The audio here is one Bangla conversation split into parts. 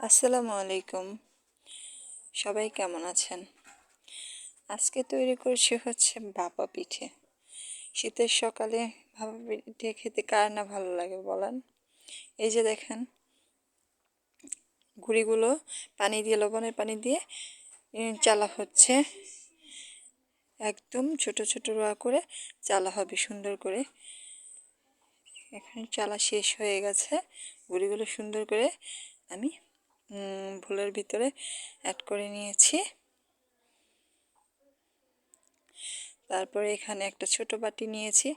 আসসালামু আলাইকুম। সবাই কেমন আছেন? আজকে তৈরি করছি হচ্ছে ভাপা পিঠে। শীতের সকালে ভাপা পিঠে খেতে কার না ভালো লাগে বলেন? এই যে দেখেন, গুঁড়িগুলো পানি দিয়ে, লবণের পানি দিয়ে চালা হচ্ছে। একদম ছোট ছোট রোয়া করে চালা হবে, সুন্দর করে। এখানে চালা শেষ হয়ে গেছে। গুঁড়িগুলো সুন্দর করে আমি ভুলের ভিতরে অ্যাড করে নিয়েছি। তারপরে এখানে একটা ছোট বাটি নিয়েছি।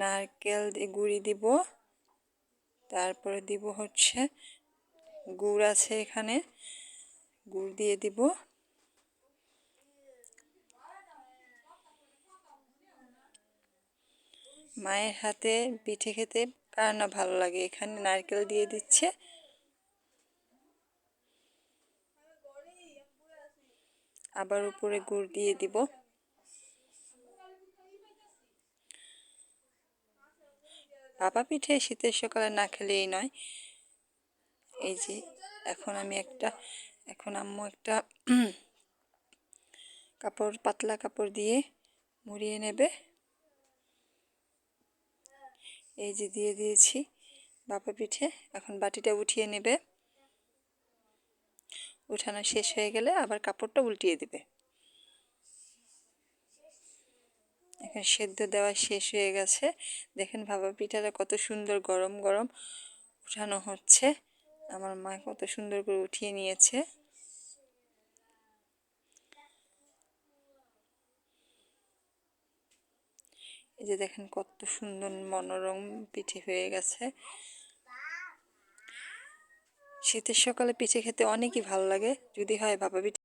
নারকেল গুঁড়ি দিব। তারপরে দিব হচ্ছে গুড় আছে এখানে। গুড় দিয়ে দিব। মায়ের হাতে পিঠে খেতে কার না ভালো লাগে? এখানে নারকেল দিয়ে দিচ্ছে। আবার উপরে গুড় দিয়ে দিব। ভাপা পিঠে শীতের সকালে না খেলেই নয়। এই যে এখন আমি একটা, এখন আম্মু একটা কাপড়, পাতলা কাপড় দিয়ে মুড়িয়ে নেবে। এই যে দিয়ে দিয়েছি বাপা পিঠে, এখন বাটিটা উঠিয়ে নেবে। উঠানো শেষ হয়ে গেলে আবার কাপড়টা উল্টিয়ে দেবে। এখন সেদ্ধ দেওয়া শেষ হয়ে গেছে। দেখেন ভাবা পিঠাটা কত সুন্দর গরম গরম উঠানো হচ্ছে। আমার মা কত সুন্দর করে উঠিয়ে নিয়েছে। এই যে দেখেন কত সুন্দর মনোরম পিঠে হয়ে গেছে। শীতের সকালে পিঠে খেতে অনেকই ভালো লাগে। যদি হয় ভাপা পিঠে